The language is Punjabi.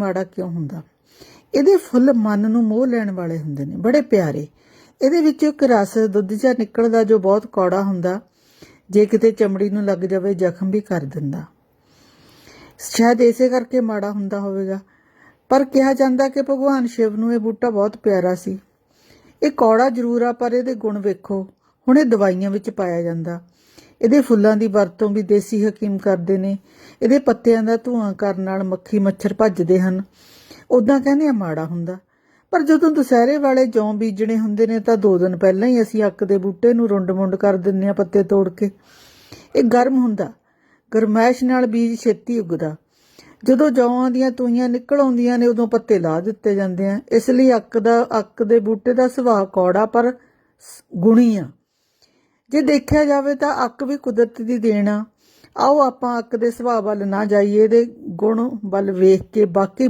ਮਾੜਾ ਕਿਉਂ ਹੁੰਦਾ? ਇਹਦੇ ਫੁੱਲ ਮਨ ਨੂੰ ਮੋਹ ਲੈਣ ਵਾਲੇ ਹੁੰਦੇ ਨੇ, ਬੜੇ ਪਿਆਰੇ। ਇਹਦੇ ਵਿੱਚ ਇੱਕ ਰਸ ਦੁੱਧ ਜਿਹਾ ਨਿਕਲਦਾ ਜੋ ਬਹੁਤ ਕੌੜਾ ਹੁੰਦਾ, ਜੇ ਕਿਤੇ ਚਮੜੀ ਨੂੰ ਲੱਗ ਜਾਵੇ, ਜ਼ਖਮ ਵੀ ਕਰ ਦਿੰਦਾ। ਸ਼ਾਇਦ ਇਸੇ ਕਰਕੇ ਮਾੜਾ ਹੁੰਦਾ ਹੋਵੇਗਾ। ਪਰ ਕਿਹਾ ਜਾਂਦਾ ਕਿ ਭਗਵਾਨ ਸ਼ਿਵ ਨੂੰ ਇਹ ਬੂਟਾ ਬਹੁਤ ਪਿਆਰਾ ਸੀ। ਇਹ ਕੌੜਾ ਜ਼ਰੂਰ ਆ, ਪਰ ਇਹਦੇ ਗੁਣ ਵੇਖੋ। ਹੁਣ ਇਹ ਦਵਾਈਆਂ ਵਿੱਚ ਪਾਇਆ ਜਾਂਦਾ। ਇਹਦੇ ਫੁੱਲਾਂ ਦੀ ਵਰਤੋਂ ਵੀ ਦੇਸੀ ਹਕੀਮ ਕਰਦੇ ਨੇ। ਇਹਦੇ ਪੱਤਿਆਂ ਦਾ ਧੂਆਂ ਕਰਨ ਨਾਲ ਮੱਖੀ ਮੱਛਰ ਭੱਜਦੇ ਹਨ। ਉਦਾਂ ਕਹਿੰਦੇ ਆ ਮਾੜਾ ਹੁੰਦਾ। ਪਰ ਜਦੋਂ ਦੁਸਹਿਰੇ ਵਾਲੇ ਜੌਂ ਬੀਜਣੇ ਹੁੰਦੇ ਨੇ ਤਾਂ ਦੋ ਦਿਨ ਪਹਿਲਾਂ ਹੀ ਅਸੀਂ ਅੱਕ ਦੇ ਬੂਟੇ ਨੂੰ ਰੁੰਡ-ਮੁੰਡ ਕਰ ਦਿੰਨੇ ਆ ਪੱਤੇ ਤੋੜ ਕੇ। ਇਹ ਗਰਮ ਹੁੰਦਾ। ਗਰਮੈਸ਼ ਨਾਲ ਬੀਜ ਛੇਤੀ ਉੱਗਦਾ। ਜਦੋਂ ਜੌਆਂ ਦੀਆਂ ਤੂਈਆਂ ਨਿਕਲ ਆਉਂਦੀਆਂ ਨੇ, ਉਦੋਂ ਪੱਤੇ ਲਾ ਦਿੱਤੇ ਜਾਂਦੇ ਆ। ਇਸ ਲਈ ਅੱਕ ਦਾ, ਅੱਕ ਦੇ ਬੂਟੇ ਦਾ ਸੁਭਾਅ ਕੌੜਾ ਪਰ ਸ- ਗੁਣੀ ਆ। ਜੇ ਦੇਖਿਆ ਜਾਵੇ ਤਾਂ ਅੱਕ ਵੀ ਕੁਦਰਤ ਦੀ ਦੇਣ ਆ। ਆਓ ਆਪਾਂ ਅੱਕ ਦੇ ਸੁਭਾਅ ਵੱਲ ਨਾ ਜਾਈਏ ਦੇ ਗੁਣ ਵੱਲ ਵੇਖ ਕੇ ਬਾਕੀ